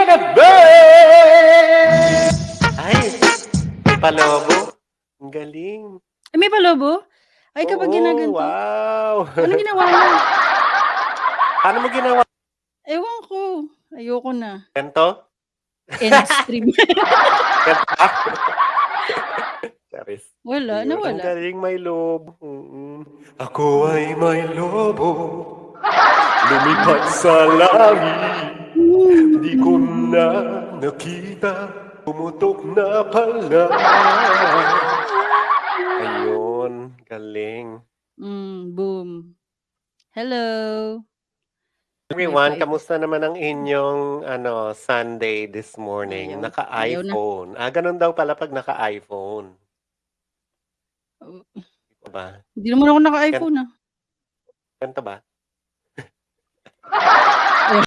birthday! Ay, palobo. Ang galing. Ay, may palobo? Ay, kapag Oo, ginaganto. wow. Ano ginawa mo? Paano mo ginawa? Ewan ko. Ayoko na. Ganto? In-stream. Ganto ba? Charis. Wala, Yun, Ang nawala. galing may lobo. Mm-mm. Ako ay may lobo. Lumipad sa langit. Di ko na nakita. Pumutok na pala. Ayun. Galing. Mm, boom. Hello. Everyone, kamusta naman ang inyong ano Sunday this morning? Na. Naka-iPhone. Ah, ganun daw pala pag naka-iPhone. Oh, ba? Hindi naman ako naka-iPhone ah. Ganito ba?